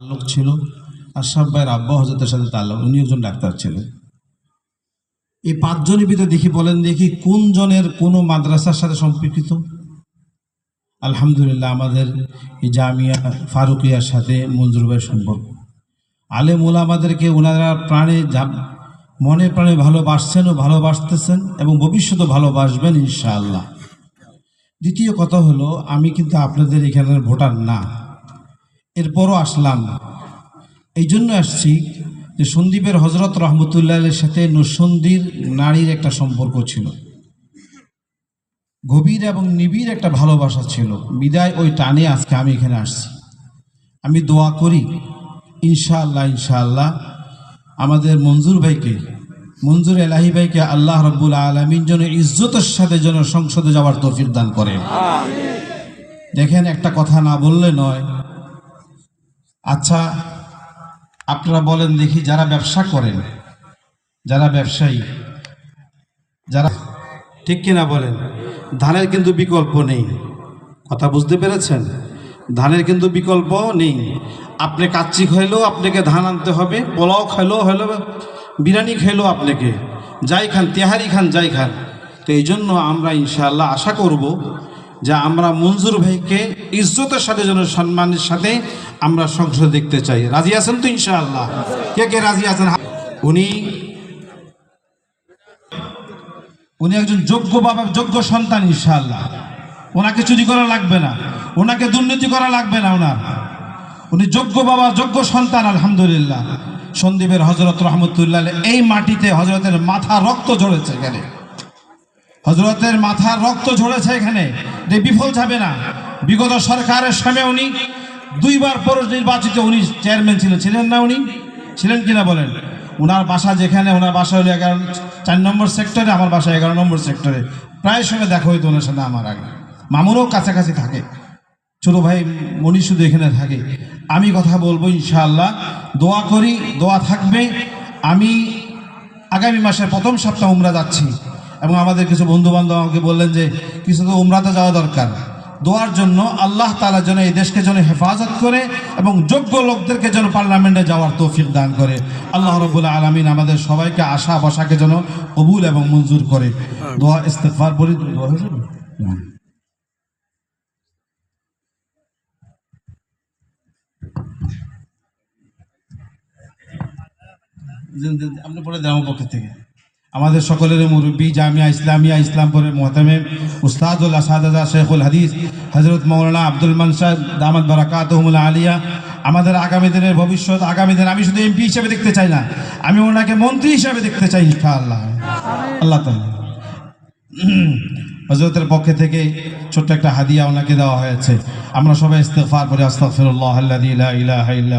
তাল্লুক ছিল। আশরাফ ভাইয়ের আব্বা হজরতের সাথে তাল্লুক উনি একজন ডাক্তার ছিলেন। এই পাঁচজনের ভিতরে দেখি বলেন দেখি কোন জনের কোনো মাদ্রাসার সাথে সম্পর্কিত আলহামদুলিল্লাহ আমাদের এই জামিয়া ফারুকিয়ার সাথে মঞ্জুর ভাইয়ের সম্পর্ক। আলেম আমাদেরকে ওনারা প্রাণে মনে প্রাণে ভালোবাসছেন ও ভালোবাসতেছেন এবং ভবিষ্যতে ভালোবাসবেন ইনশাআল্লাহ। দ্বিতীয় কথা হলো, আমি কিন্তু আপনাদের এখানের ভোটার না। এরপরও আসলাম। এই জন্য আসছি যে সন্দীপের হজরত রহমতুল্লাহের সাথে নসন্দির নারীর একটা সম্পর্ক ছিল। গভীর এবং নিবিড় একটা ভালোবাসা ছিল। বিদায় ওই টানে আজকে আমি এখানে আসছি। আমি দোয়া করি ইনশাআল্লাহ ইনশাআল্লাহ আমাদের মঞ্জুর ভাইকে মঞ্জুর এলাহি ভাইকে আল্লাহ রব্বুল আলমিন যেন ইজ্জতের সাথে যেন সংসদে যাওয়ার তৌফিক দান করেন। দেখেন একটা কথা না বললে নয় আচ্ছা আপনারা বলেন দেখি যারা ব্যবসা করেন, যারা ব্যবসায়ী, যারা ঠিক কিনা বলেন, ধানের কিন্তু বিকল্প নেই। কথা বুঝতে পেরেছেন? ধানের কিন্তু বিকল্প নেই। আপনি কাচ্চি খাইলেও আপনাকে ধান আনতে হবে, পোলাও খাইলেও হলো, বিরিয়ানি খাইলেও আপনাকে। যাই খান, তেহারি খান, যাই খান। তো এই জন্য আমরা ইনশাআল্লাহ আশা করব যে আমরা মঞ্জুর ভাইকে ইজ্জতের সাথে যেন সম্মানের সাথে আমরা সংসদ দেখতে চাই। রাজি আছেন তো ইনশাআল্লাহ? কে কে রাজি আছেন? উনি উনি একজন যোগ্য বাবা, যোগ্য সন্তান ইনশাআল্লাহ। ওনাকে চুরি করা লাগবে না। ওনাকে দুর্নীতি করা লাগবে না ওনার। উনি যোগ্য বাবা, যোগ্য সন্তান, আলহামদুলিল্লাহ। সন্দীপের হজরত রহমতুল্লাহ এই মাটিতে হজরতের মাথা রক্ত ঝরেছে এখানে। হজরতের মাথা রক্ত ঝরেছে এখানে। যে বিফল যাবে না। বিগত সরকারের সামনে উনি দুইবার পরশ নির্বাচিত উনি চেয়ারম্যান ছিলেন। ছিলেন না উনি? ছিলেন কিনা বলেন? ওনার বাসা যেখানে ওনার বাসা হলো এগারো, চার নম্বর সেক্টরে আমার বাসা এগারো নম্বর সেক্টরে প্রায় সময় দেখা হইতো ওনার সাথে আমার আগে। মামুনও কাছাকাছি থাকে। ছোট ভাই মনি শুধু এখানে থাকে। আমি কথা বলব ইনশাআল্লাহ। দোয়া করি, দোয়া থাকবে। আমি আগামী মাসের প্রথম সপ্তাহ উমরা যাচ্ছি। এবং আমাদের কিছু বন্ধু বান্ধব আমাকে বললেন যে, কিছু তো উমরাতে যাওয়া দরকার। দোয়ার জন্য আল্লাহ তালা যেন এই দেশকে যেন হেফাজত করে এবং যোগ্য লোকদেরকে যেন পার্লামেন্টে যাওয়ার তৌফিক দান করে। আল্লাহ রবুল্লা আলমিন আমাদের সবাইকে আশা বসাকে যেন কবুল এবং মঞ্জুর করে। দোয়া ইস্তেফার বলি দোয়া আপনি বলে দেন আমার পক্ষ থেকে। আমাদের সকলের মুরব্বী জামিয়া ইসলামিয়া ইসলামপুরের মোহতামে উস্তাদুল আসাদা শেখুল হাদিস হজরত মৌলানা আব্দুল মানসার দামাদ বারাকাতহমুল আলিয়া। আমাদের আগামী দিনের ভবিষ্যৎ, আগামী দিন আমি শুধু এমপি হিসেবে দেখতে চাই না, আমি ওনাকে মন্ত্রী হিসেবে দেখতে চাই ইনশাআল্লাহ। আল্লাহ তাআলা। হজরতের পক্ষে থেকে ছোট্ট একটা হাদিয়া ওনাকে দেওয়া হয়েছে। আমরা সবাই ইস্তেগফার করে ইলাহা ইল্লা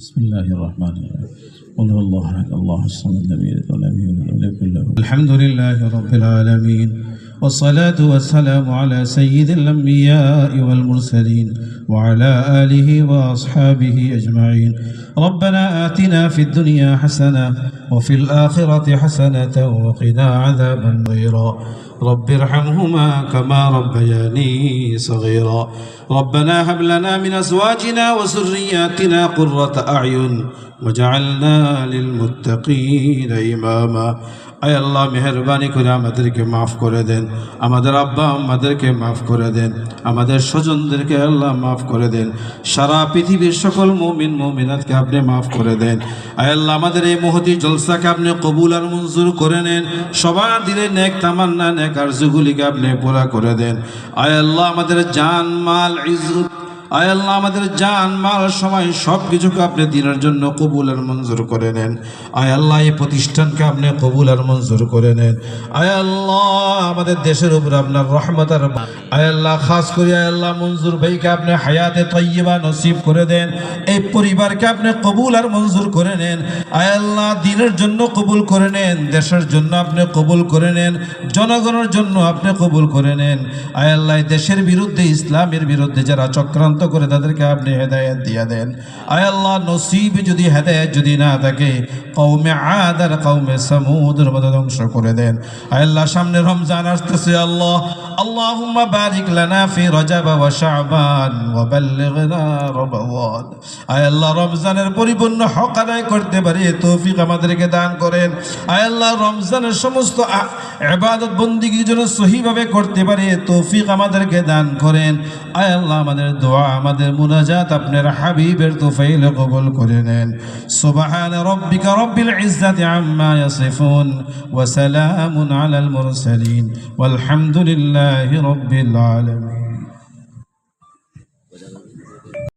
بسم الله الرحمن الرحيم قل هو الله احد الله الصمد لم يلد ولم يولد ولم يكن له الحمد لله رب العالمين والصلاة والسلام على سيد الأنبياء والمرسلين وعلى آله وأصحابه أجمعين ربنا آتنا في الدنيا حسنة وفي الآخرة حسنة وقنا عذاب النيرا رب ارحمهما كما ربياني صغيرا. ربنا هب لنا من أزواجنا وذرياتنا قرة أعين وجعلنا للمتقين إماما. আয় আল্লাহ, মেহরবানি করে আমাদেরকে মাফ করে দেন। আমাদের আব্বা আমাদেরকে মাফ করে দেন। আমাদের স্বজনদেরকে আল্লাহ মাফ করে দেন। সারা পৃথিবীর সকল মমিন, মমিনাতকে আপনি মাফ করে দেন। আয় আল্লাহ, আমাদের এই মহতি জলসাকে আপনি কবুল আর মঞ্জুর করে নেন। সবার দিলে নেক তামান্না, নেক আরজুগুলিকে আপনি পুরা করে দেন। আয় আল্লাহ, আমাদের জান, মাল, ইজ্জত আয় আল্লাহ, আমাদের জান, মাল, সময় সব কিছুকে আপনি দিনের জন্য কবুল আর মঞ্জুর করে নেন। আয় আল্লাহ, এই প্রতিষ্ঠানকে আপনি কবুল আর মঞ্জুর করে নেন। আল্লাহ, আমাদের দেশের উপর আপনার রহমত আর আয় আল্লাহ, খাস করে আয় আল্লাহ, মঞ্জুর ভাইকে আপনি হায়াতে তৈবা নসিব করে দেন। এই পরিবারকে আপনি কবুল আর মঞ্জুর করে নেন। আয় আল্লাহ, দিনের জন্য কবুল করে নেন, দেশের জন্য আপনি কবুল করে নেন, জনগণের জন্য আপনি কবুল করে নেন। আয় আল্লাহ দেশের বিরুদ্ধে, ইসলামের বিরুদ্ধে যারা চক্রান্ত করে তাদেরকে আপনি হেদায়ত দিয়ে দেন আয় আল্লাহ নসিব যদি হেদায়ত যদি না থাকে কৌমে আদার কৌমে সমুদ্র মতো ধ্বংস করে দেন আয় আল্লাহ সামনে রমজান আসতেছে আল্লাহ اللهم بارك لنا في رجب وشعبان وبلغنا رمضان আয় আল্লাহ রমজানের পরিপূর্ণ হক আদায় করতে পারি তৌফিক আমাদেরকে দান করেন আয় আল্লাহ রমজানের সমস্ত ইবাদত বন্দিগি যেন সহিভাবে করতে পারে তৌফিক আমাদেরকে দান করেন আয় আল্লাহ আমাদের দোয়া আমাদের মুনাজাত আপনার হাবিবের তোফাইলে কবল করে নেন সুবহান রাব্বিকা রাব্বিল ইজ্জাতি আম্মা ইয়াসিফুন ওয়া সালামুন আলাল মুরসালিন ওয়াল হামদুলিল্লাহি রব্বিল আলামিন